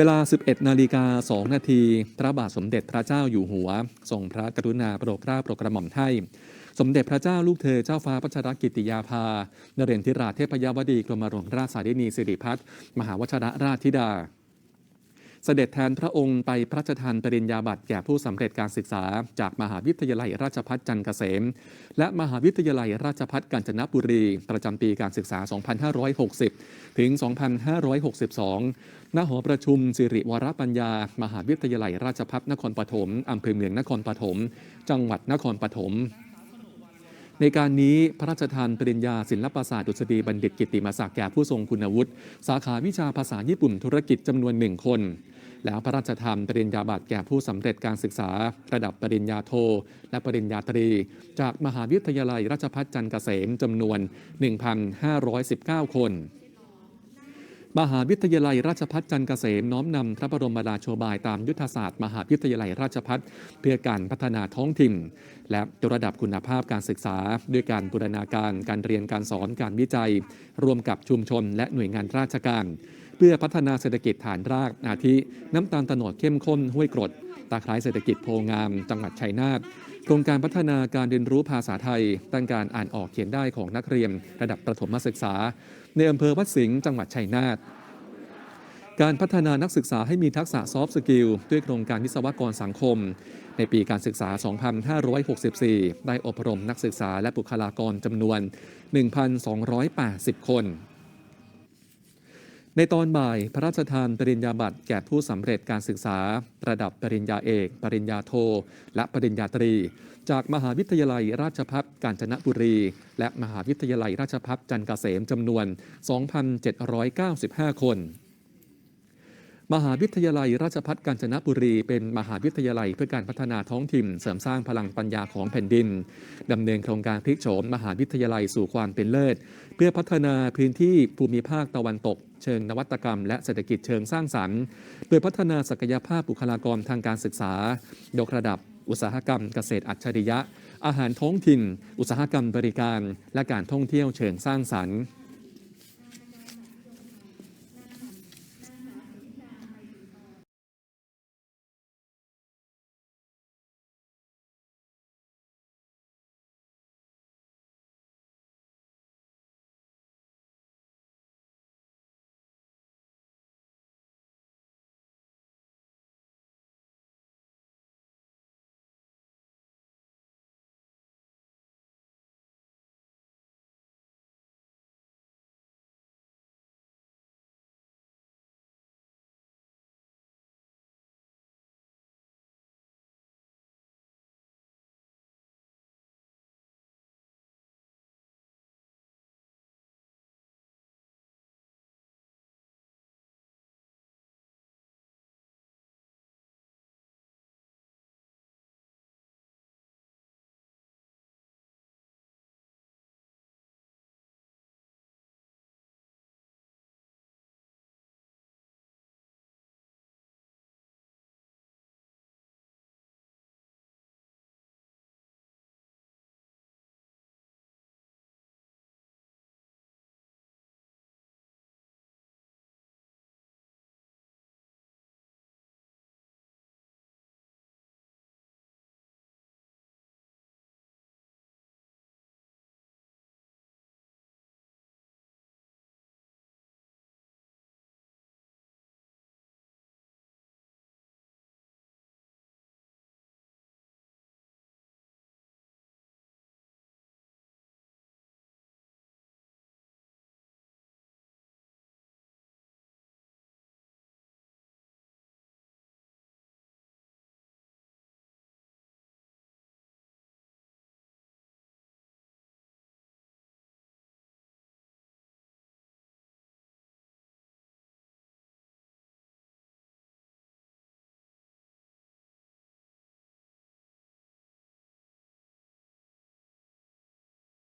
เวลา 11 นาฬิกา 2 นาที พระบาทสมเด็จพระเจ้าอยู่หัว ทรงพระกรุณาโปรดเกล้าโปรดกระหม่อมให้ สมเด็จพระเจ้าลูกเธอเจ้าฟ้าพัชรกิติยาภา นเรนทิราเทพยวดีกรมหลวงราชสารินีสิริพัฒน์มหาวชรราชธิดา เสด็จแทนพระองค์ไปพระราชทานปริญญาบัตรแก่ผู้สำเร็จการศึกษา จากมหาวิทยาลัยราชภัฏจันทร์เกษม และมหาวิทยาลัยราชภัฏกาญจนบุรี ประจำปีการศึกษา 2560 ถึง 2562 ณ หอประชุมสิริวรปัญญา มหาวิทยาลัยราชภัฏนครปฐมอำเภอเมืองนครปฐม จังหวัดนครปฐมในการนี้พระราชทานปริญญาศิลปศาสตร์ดุษฎีบัณฑิตกิตติมศักดิ์แก่ผู้ทรงคุณวุฒิ สาขาวิชาภาษาญี่ปุ่นธุรกิจจำนวนหนึ่งคน แล้วพระราชทานปริญญาบัตรแก่ผู้สำเร็จการศึกษาระดับปริญญาโท และปริญญาตรี จากมหาวิทยาลัยราชภัฏจันทร์เกษมจำนวน 1,519 คนมหาวิทยาลัยราชภัฏจันทร์เกษมน้อมนำพระบรมราโชบายตามยุทธศาสตร์มหาวิทยาลัยราชภัฏเพื่อการพัฒนาท้องถิ่น และยกระดับคุณภาพการศึกษา ด้วยการบูรณาการการเรียนการสอนการวิจัย ร่วมกับชุมชนและหน่วยงานราชการ เพื่อพัฒนาเศรษฐกิจฐานรากอาทิน้ำตาลตะนดเข้มข้นห้วยกรด ตาคล้ายเศรษฐกิจโพงาม จังหวัดชัยนาทโครงการพัฒนาการเรียนรู้ภาษาไทยตั้งการอ่านออกเขียนได้ของนักเรียน ระดับประถมศึกษา ในอำเภอวัดสิงห์จังหวัดชัยนาทการพัฒนานักศึกษาให้มีทักษะซอฟต์สกิลด้วยโครงการวิศวกรสังคม ในปีการศึกษา 2564 ได้อบรมนักศึกษาและบุคลากรจำนวน 1,280 คน ในตอนบ่ายพระราชทานปริญญาบัตรแก่ผู้สำเร็จการศึกษา ระดับปริญญาเอก ปริญญาโท และปริญญาตรี จากมหาวิทยาลัยราชภัฏกาญจนบุรี และมหาวิทยาลัยราชภัฏจันทร์เกษมจำนวน 2,795 คน มหาวิทยาลัยราชภัฏกาญจนบุรี เป็นมหาวิทยาลัยเพื่อการพัฒนาท้องถิ่น เสริมสร้างพลังปัญญาของแผ่นดินดำเนินโครงการพลิกโฉมมหาวิทยาลัยสู่ความเป็นเลิศ เพื่อพัฒนาพื้นที่ภูมิภาคตะวันตก เชิงนวัตกรรม และเศรษฐกิจเชิงสร้างสรรค์โดยพัฒนาศักยภาพบุคลากรทางการศึกษายกระดับ อุตสาหกรรม เกษตรอัจฉริยะ อาหารท้องถิ่น อุตสาหกรรมบริการ และการท่องเที่ยวเชิงสร้างสรรค์